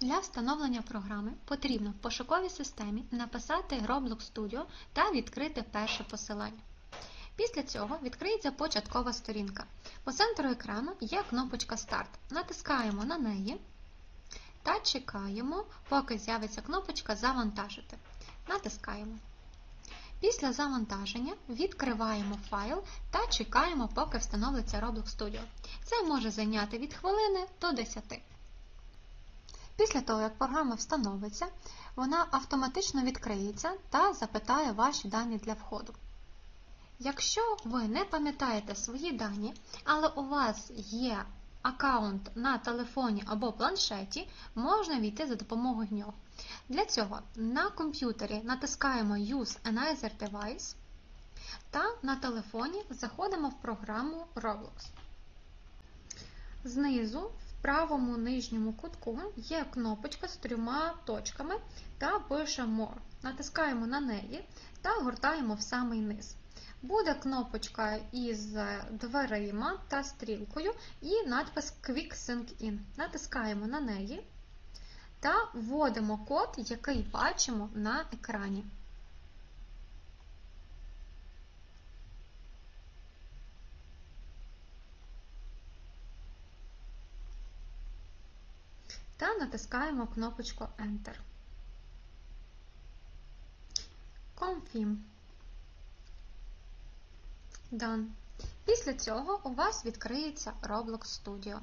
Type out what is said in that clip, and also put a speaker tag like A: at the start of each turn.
A: Для встановлення програми потрібно в пошуковій системі написати Roblox Studio та відкрити перше посилання. Після цього відкриється початкова сторінка. По центру екрану є кнопочка Старт. Натискаємо на неї та чекаємо, поки з'явиться кнопочка Завантажити. Натискаємо. Після завантаження відкриваємо файл та чекаємо, поки встановиться Roblox Studio. Це може зайняти від хвилини до 10. Після того, як програма встановиться, вона автоматично відкриється та запитає ваші дані для входу. Якщо ви не пам'ятаєте свої дані, але у вас є аккаунт на телефоні або планшеті, можна війти за допомогою нього. Для цього на комп'ютері натискаємо Use Another Device та на телефоні заходимо в програму Roblox. Знизу правому нижньому кутку є кнопочка з трьома точками та пише More. Натискаємо на неї та гортаємо в самий низ. Буде кнопочка із дверима та стрілкою і надпис Quick Sync In. Натискаємо на неї та вводимо код, який бачимо на екрані. Та натискаємо кнопочку Enter. Confirm. Done. Після цього у вас відкриється Roblox Studio.